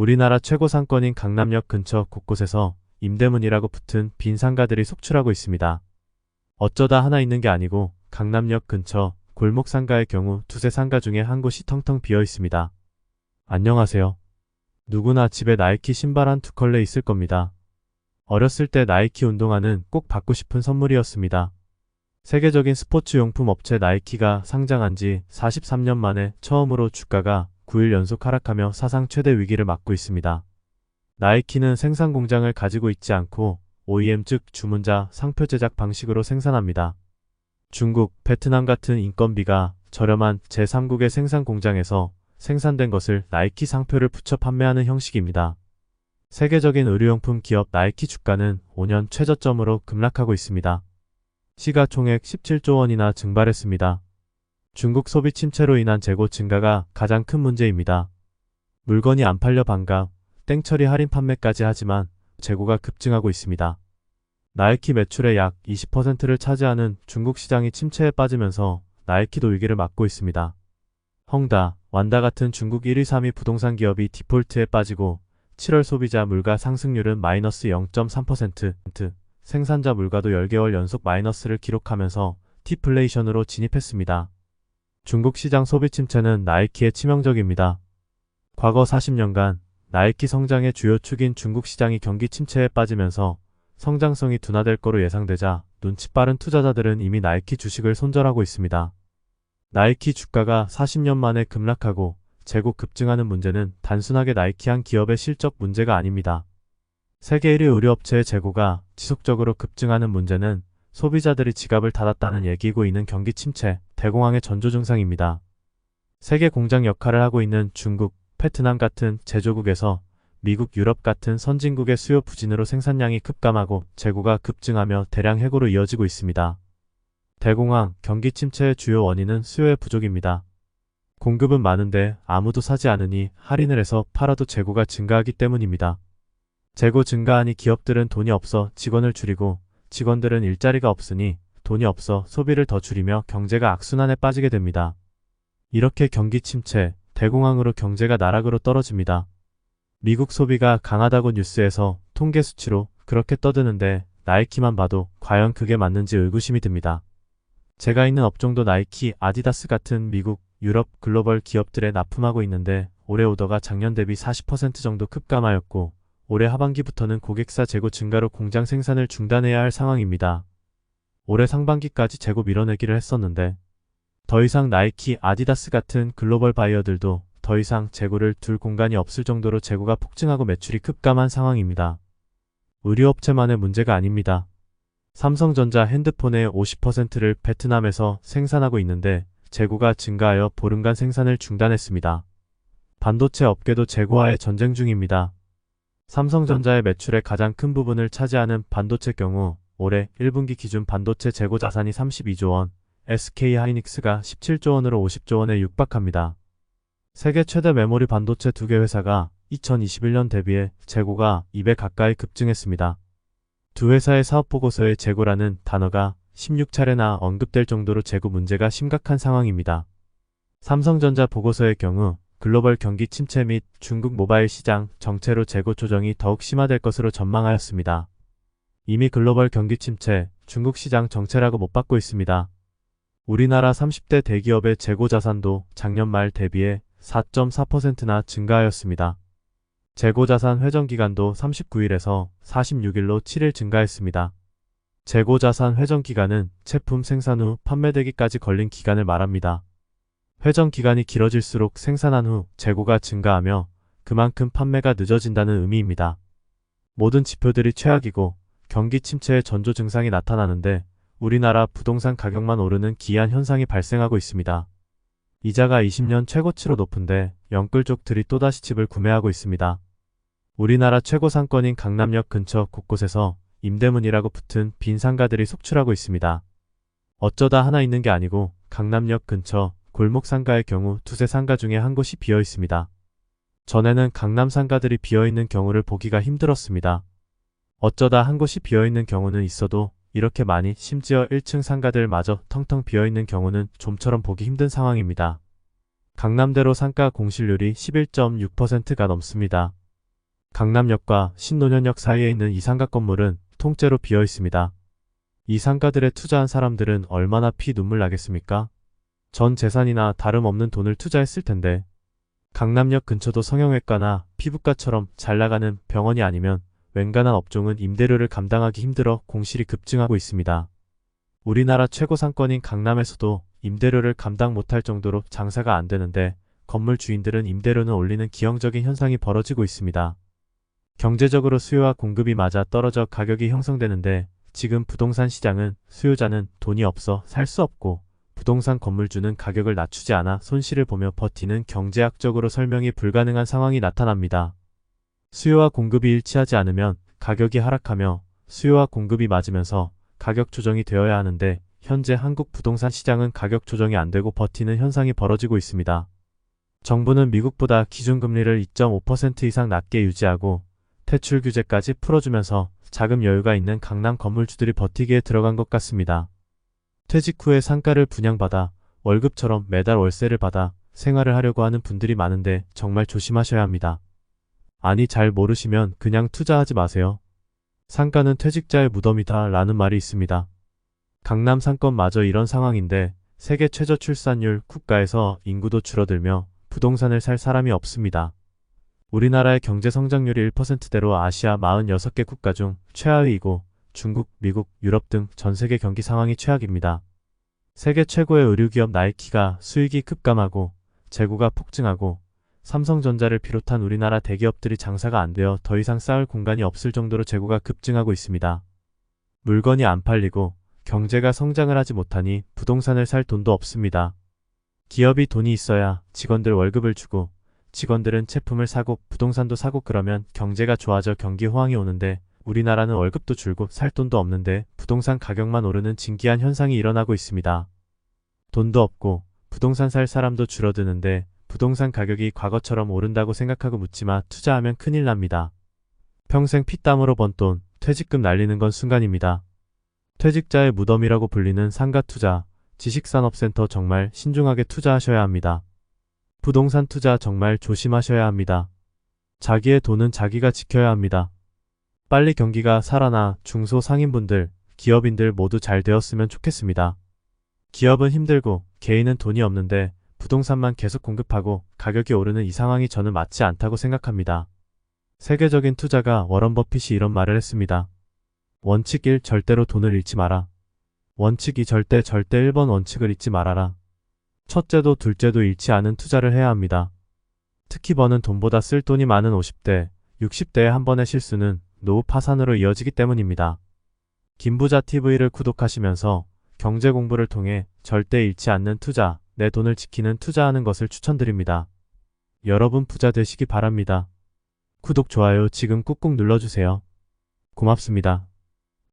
우리나라 최고 상권인 강남역 근처 곳곳에서 임대문이라고 붙은 빈 상가들이 속출하고 있습니다. 어쩌다 하나 있는 게 아니고 강남역 근처 골목 상가의 경우 두세 상가 중에 한 곳이 텅텅 비어 있습니다. 안녕하세요. 누구나 집에 나이키 신발 한 두 컬레 있을 겁니다. 어렸을 때 나이키 운동화는 꼭 받고 싶은 선물이었습니다. 세계적인 스포츠 용품 업체 나이키가 상장한 지 43년 만에 처음으로 주가가 9일 연속 하락하며 사상 최대 위기를 맞고 있습니다. 나이키는 생산 공장을 가지고 있지 않고 OEM 즉 주문자 상표 제작 방식으로 생산합니다. 중국, 베트남 같은 인건비가 저렴한 제3국의 생산 공장에서 생산된 것을 나이키 상표를 붙여 판매하는 형식입니다. 세계적인 의류용품 기업 나이키 주가는 5년 최저점으로 급락하고 있습니다. 시가총액 17조 원이나 증발했습니다. 중국 소비 침체로 인한 재고 증가가 가장 큰 문제입니다. 물건이 안 팔려 반갑, 땡처리 할인 판매까지 하지만 재고가 급증하고 있습니다. 나이키 매출의 약 20%를 차지하는 중국 시장이 침체에 빠지면서 나이키도 위기를 맞고 있습니다. 헝다, 완다 같은 중국 1위 3위 부동산 기업이 디폴트에 빠지고 7월 소비자 물가 상승률은 마이너스 0.3%, 생산자 물가도 10개월 연속 마이너스를 기록하면서 디플레이션으로 진입했습니다. 중국 시장 소비 침체는 나이키에 치명적입니다. 과거 40년간 나이키 성장의 주요 축인 중국 시장이 경기 침체에 빠지면서 성장성이 둔화될 거로 예상되자 눈치 빠른 투자자들은 이미 나이키 주식을 손절하고 있습니다. 나이키 주가가 40년 만에 급락하고 재고 급증하는 문제는 단순하게 나이키 한 기업의 실적 문제가 아닙니다. 세계 1위 의류업체의 재고가 지속적으로 급증하는 문제는 소비자들이 지갑을 닫았다는 얘기고 있는 경기 침체, 대공황의 전조 증상입니다. 세계 공장 역할을 하고 있는 중국, 베트남 같은 제조국에서 미국, 유럽 같은 선진국의 수요 부진으로 생산량이 급감하고 재고가 급증하며 대량 해고로 이어지고 있습니다. 대공황, 경기 침체의 주요 원인은 수요의 부족입니다. 공급은 많은데 아무도 사지 않으니 할인을 해서 팔아도 재고가 증가하기 때문입니다. 재고 증가하니 기업들은 돈이 없어 직원을 줄이고 직원들은 일자리가 없으니 돈이 없어 소비를 더 줄이며 경제가 악순환에 빠지게 됩니다. 이렇게 경기 침체, 대공황으로 경제가 나락으로 떨어집니다. 미국 소비가 강하다고 뉴스에서 통계 수치로 그렇게 떠드는데 나이키만 봐도 과연 그게 맞는지 의구심이 듭니다. 제가 있는 업종도 나이키, 아디다스 같은 미국, 유럽 글로벌 기업들에 납품하고 있는데 올해 오더가 작년 대비 40% 정도 급감하였고 올해 하반기부터는 고객사 재고 증가로 공장 생산을 중단해야 할 상황입니다. 올해 상반기까지 재고 밀어내기를 했었는데 더 이상 나이키, 아디다스 같은 글로벌 바이어들도 더 이상 재고를 둘 공간이 없을 정도로 재고가 폭증하고 매출이 급감한 상황입니다. 의류업체만의 문제가 아닙니다. 삼성전자 핸드폰의 50%를 베트남에서 생산하고 있는데 재고가 증가하여 보름간 생산을 중단했습니다. 반도체 업계도 재고와의 전쟁 중입니다. 삼성전자의 매출의 가장 큰 부분을 차지하는 반도체 경우 올해 1분기 기준 반도체 재고 자산이 32조 원, SK 하이닉스가 17조 원으로 50조 원에 육박합니다. 세계 최대 메모리 반도체 두 개 회사가 2021년 대비해 재고가 2배 가까이 급증했습니다. 두 회사의 사업 보고서에 재고라는 단어가 16차례나 언급될 정도로 재고 문제가 심각한 상황입니다. 삼성전자 보고서의 경우 글로벌 경기 침체 및 중국 모바일 시장 정체로 재고 조정이 더욱 심화될 것으로 전망하였습니다. 이미 글로벌 경기 침체, 중국 시장 정체라고 못 받고 있습니다. 우리나라 30대 대기업의 재고 자산도 작년 말 대비해 4.4%나 증가하였습니다. 재고 자산 회전 기간도 39일에서 46일로 7일 증가했습니다. 재고 자산 회전 기간은 제품 생산 후 판매되기까지 걸린 기간을 말합니다. 회전 기간이 길어질수록 생산한 후 재고가 증가하며 그만큼 판매가 늦어진다는 의미입니다. 모든 지표들이 최악이고 경기 침체의 전조 증상이 나타나는데 우리나라 부동산 가격만 오르는 기이한 현상이 발생하고 있습니다. 이자가 20년 최고치로 높은데 영끌족들이 또다시 집을 구매하고 있습니다. 우리나라 최고 상권인 강남역 근처 곳곳에서 임대문이라고 붙은 빈 상가들이 속출하고 있습니다. 어쩌다 하나 있는 게 아니고 강남역 근처 골목 상가의 경우 두세 상가 중에 한 곳이 비어 있습니다. 전에는 강남 상가들이 비어 있는 경우를 보기가 힘들었습니다. 어쩌다 한 곳이 비어 있는 경우는 있어도 이렇게 많이 심지어 1층 상가들마저 텅텅 비어있는 경우는 좀처럼 보기 힘든 상황입니다. 강남대로 상가 공실률이 11.6%가 넘습니다. 강남역과 신논현역 사이에 있는 이 상가 건물은 통째로 비어 있습니다. 이 상가들에 투자한 사람들은 얼마나 피 눈물 나겠습니까? 전 재산이나 다름없는 돈을 투자했을 텐데. 강남역 근처도 성형외과나 피부과처럼 잘 나가는 병원이 아니면 웬간한 업종은 임대료를 감당하기 힘들어 공실이 급증하고 있습니다. 우리나라 최고 상권인 강남에서도 임대료를 감당 못할 정도로 장사가 안 되는데 건물 주인들은 임대료는 올리는 기형적인 현상이 벌어지고 있습니다. 경제적으로 수요와 공급이 맞아 떨어져 가격이 형성되는데 지금 부동산 시장은 수요자는 돈이 없어 살 수 없고 부동산 건물주는 가격을 낮추지 않아 손실을 보며 버티는 경제학적으로 설명이 불가능한 상황이 나타납니다. 수요와 공급이 일치하지 않으면 가격이 하락하며 수요와 공급이 맞으면서 가격 조정이 되어야 하는데 현재 한국 부동산 시장은 가격 조정이 안 되고 버티는 현상이 벌어지고 있습니다. 정부는 미국보다 기준금리를 2.5% 이상 낮게 유지하고 퇴출 규제까지 풀어주면서 자금 여유가 있는 강남 건물주들이 버티기에 들어간 것 같습니다. 퇴직 후에 상가를 분양받아 월급처럼 매달 월세를 받아 생활을 하려고 하는 분들이 많은데 정말 조심하셔야 합니다. 아니 잘 모르시면 그냥 투자하지 마세요. 상가는 퇴직자의 무덤이다 라는 말이 있습니다. 강남 상권마저 이런 상황인데 세계 최저 출산율 국가에서 인구도 줄어들며 부동산을 살 사람이 없습니다. 우리나라의 경제 성장률이 1%대로 아시아 46개 국가 중 최하위이고 중국, 미국, 유럽 등 전 세계 경기 상황이 최악입니다. 세계 최고의 의류기업 나이키가 수익이 급감하고 재고가 폭증하고 삼성전자를 비롯한 우리나라 대기업들이 장사가 안 되어 더 이상 쌓을 공간이 없을 정도로 재고가 급증하고 있습니다. 물건이 안 팔리고 경제가 성장을 하지 못하니 부동산을 살 돈도 없습니다. 기업이 돈이 있어야 직원들 월급을 주고 직원들은 제품을 사고 부동산도 사고 그러면 경제가 좋아져 경기 호황이 오는데 우리나라는 월급도 줄고 살 돈도 없는데 부동산 가격만 오르는 진기한 현상이 일어나고 있습니다. 돈도 없고 부동산 살 사람도 줄어드는데 부동산 가격이 과거처럼 오른다고 생각하고 묻지마 투자하면 큰일 납니다. 평생 피땀으로 번 돈, 퇴직금 날리는 건 순간입니다. 퇴직자의 무덤이라고 불리는 상가 투자, 지식산업센터 정말 신중하게 투자하셔야 합니다. 부동산 투자 정말 조심하셔야 합니다. 자기의 돈은 자기가 지켜야 합니다. 빨리 경기가 살아나 중소 상인분들, 기업인들 모두 잘 되었으면 좋겠습니다. 기업은 힘들고 개인은 돈이 없는데 부동산만 계속 공급하고 가격이 오르는 이 상황이 저는 맞지 않다고 생각합니다. 세계적인 투자가 워런 버핏이 이런 말을 했습니다. 원칙 1 절대로 돈을 잃지 마라. 원칙 2 절대 절대 1번 원칙을 잊지 말아라. 첫째도 둘째도 잃지 않은 투자를 해야 합니다. 특히 버는 돈보다 쓸 돈이 많은 50대, 60대의 한 번의 실수는 노후 파산으로 이어지기 때문입니다. 김부자 TV를 구독하시면서 경제 공부를 통해 절대 잃지 않는 투자, 내 돈을 지키는 투자하는 것을 추천드립니다. 여러분 부자 되시기 바랍니다. 구독, 좋아요 지금 꾹꾹 눌러주세요. 고맙습니다.